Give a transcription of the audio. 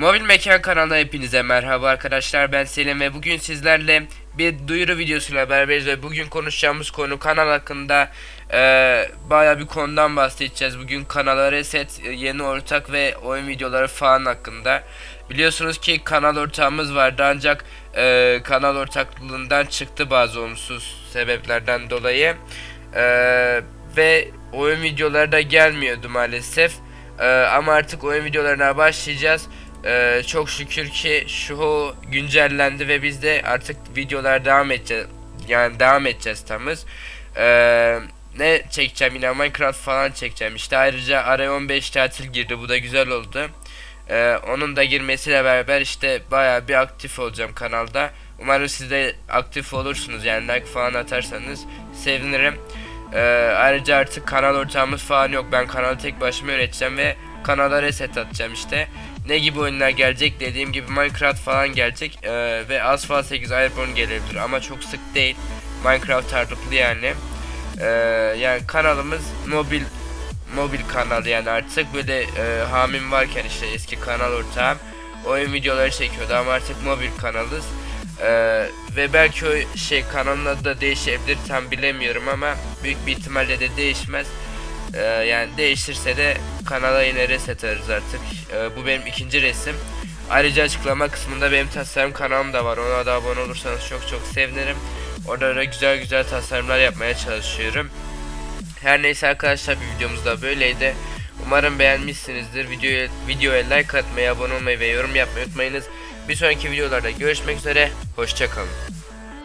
Mobil Mekan kanalına hepinize merhaba arkadaşlar ben Selim ve bugün sizlerle bir duyuru videosuyla beraberiz ve bugün konuşacağımız konu kanal hakkında eee baya bir konudan bahsedeceğiz. Bugün kanala reset, e, yeni ortak ve oyun videoları falan hakkında. Biliyorsunuz ki kanal ortağımız vardı ancak eee, kanal ortaklığından çıktı bazı olumsuz sebeplerden dolayı. Eee, ve oyun videoları da gelmiyordu maalesef. Eee, ama artık oyun videolarına başlayacağız. Eee, çok şükür ki şu güncellendi ve biz de artık videolar devam edeceğiz. Yani devam edeceğiz tamız. Eee, ne çekeceğim yine Minecraft falan çekeceğim. İşte ayrıca araya 15 tatil girdi. Bu da güzel oldu. Eee, onun da girmesiyle beraber işte baya bir aktif olacağım kanalda. Umarım siz de aktif olursunuz yani like falan atarsanız sevinirim. Eee, ayrıca artık kanal ortağımız falan yok. Ben kanalı tek başıma yöneteceğim ve kanala reset atacağım işte. Ne gibi oyunlar gelecek dediğim gibi Minecraft falan gelecek eee, ve Asphalt 8 Airborne gelebilir ama çok sık değil. Minecraft ağırlıklı yani. Eee, yani kanalımız mobil mobil kanal yani artık böyle eee, hamim varken işte eski kanal ortağım oyun videoları çekiyordu ama artık mobil kanalız. Eee, ve belki o şey kanalın adı da değişebilir tam bilemiyorum ama büyük bir ihtimalle de değişmez. Eee, yani değişirse de kanala yine reset atarız artık. Eee, bu benim ikinci resim. Ayrıca açıklama kısmında benim tasarım kanalım da var. Ona da abone olursanız çok çok sevinirim. Orada da güzel güzel tasarımlar yapmaya çalışıyorum. Her neyse arkadaşlar bir videomuz da böyleydi. Umarım beğenmişsinizdir. Videoya, videoya like atmayı, abone olmayı ve yorum yapmayı unutmayınız. Bir sonraki videolarda görüşmek üzere. Hoşçakalın.